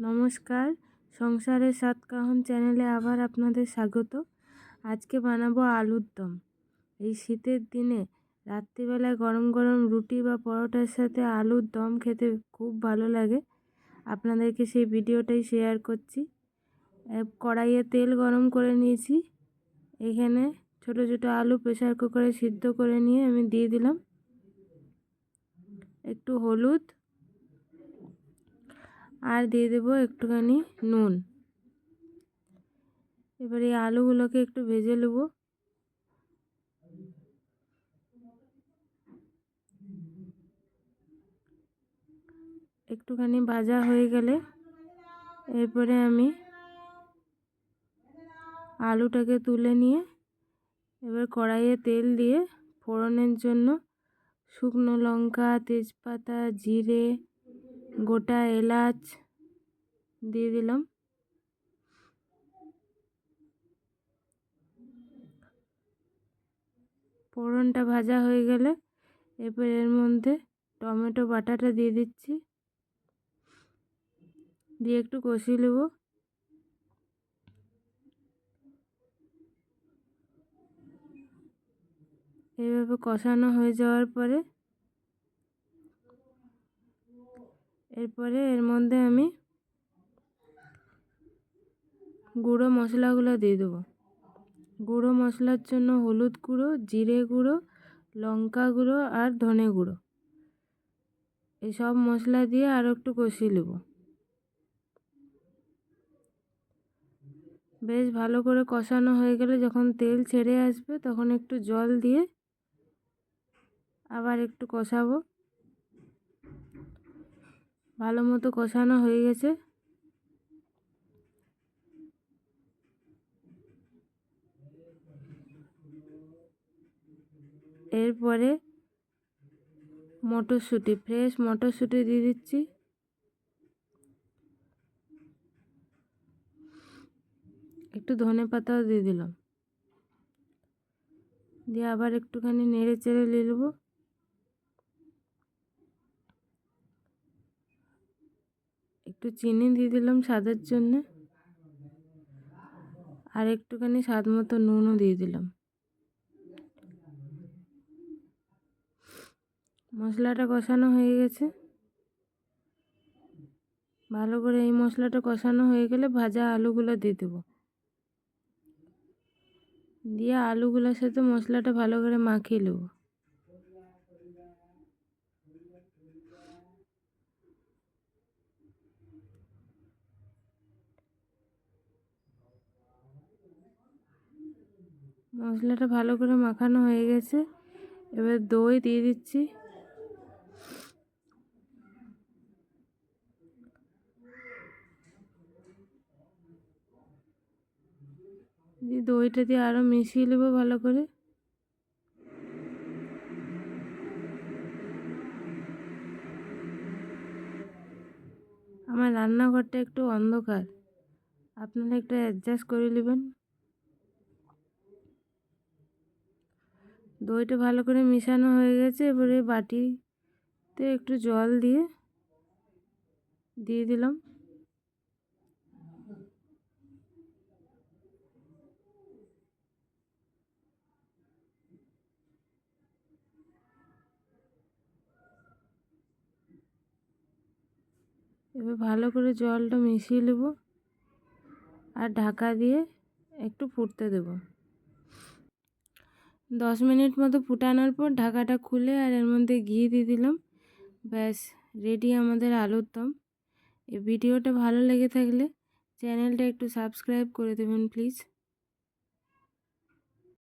নমস্কার। সংসারের সাতকাহন চ্যানেলে আবার আপনাদের স্বাগত। আজকে বানাবো আলুর দম। এই শীতের দিনে রাত্রিবেলায় গরম গরম রুটি বা পরোটার সাথে আলুর দম খেতে খুব ভালো লাগে। আপনাদেরকে সেই ভিডিওটাই শেয়ার করছি। কড়াইয়ে তেল গরম করে নিয়েছি। এখানে ছোট ছোট আলু প্রেশার কুকারে সিদ্ধ করে নিয়ে আমি দিয়ে দিলাম। একটু হলুদ আর দিয়ে দেবো একটুখানি নুন। এবার এই আলুগুলোকে একটু ভেজে নেব। একটুখানি ভাজা হয়ে গেলে এরপরে আমি আলুটাকে তুলে নিয়ে এবার কড়াইয়ে তেল দিয়ে ফোড়নের জন্য শুকনো লঙ্কা, তেজপাতা, জিরে গোটা এলাচ দিয়ে দিলাম। ফোড়নটা ভাজা হয়ে গেলে এরপর এর মধ্যে টমেটো বাটাটা দিয়ে দিচ্ছি। দিয়ে একটু কষিয়ে নেব। এইভাবে কষানো হয়ে যাওয়ার পরে এরপরে এর মধ্যে আমি গুঁড়ো মশলাগুলো দিয়ে দেবো। গুঁড়ো মশলার জন্য হলুদ গুঁড়ো, জিরে গুঁড়ো, লঙ্কা গুঁড়ো আর ধনে গুঁড়ো। এই সব মশলা দিয়ে আর একটু কষিয়ে নেব। বেশ ভালো করে কষানো হয়ে গেলে যখন তেল ছেড়ে আসবে তখন একটু জল দিয়ে আবার একটু কষাবো। ভালো মতো কষানো হয়ে গেছে। এরপরে মটরশুঁটি ফ্রেশ মটরশুঁটি দিয়ে দিচ্ছি। একটু ধনে পাতাও দিয়ে দিলাম। দিয়ে আবার একটুখানি নেড়ে চেড়ে নিয়ে নেব একটু চিনি দিয়ে দিলাম স্বাদের জন্যে। আর একটুখানি স্বাদ মতো নুনও দিয়ে দিলাম। মশলাটা কষানো হয়ে গেছে। ভালো করে এই মশলাটা কষানো হয়ে গেলে ভাজা আলুগুলো দিয়ে দেবো। দিয়ে আলুগুলোর সাথে মশলাটা ভালো করে মাখিয়ে নেব। মশলাটা ভালো করে মাখানো হয়ে গেছে। এবার দই দিয়ে দিচ্ছি। দিয়ে দইটা দিয়ে আরও মিশিয়ে নেব ভালো করে। আমার রান্নাঘরটা একটু অন্ধকার। আপনারা একটু অ্যাডজাস্ট করে নেবেন। দইটা ভালো করে মিশানো হয়ে গেছে, এবারে বাটিতে একটু জল দিয়ে দিয়ে দিলাম। এবার ভালো করে জলটা মিশিয়ে নেব আর ঢাকা দিয়ে একটু ফুটতে দেবো। দশ মিনিট মতো ফুটানোর পর ঢাকাটা খুলে আর এর মধ্যে ঘি দিয়ে দিলাম। ব্যাস রেডি আমাদের আলুর দম। এই ভিডিওটা ভালো লেগে থাকলে চ্যানেলটা একটু সাবস্ক্রাইব করে দেবেন প্লিজ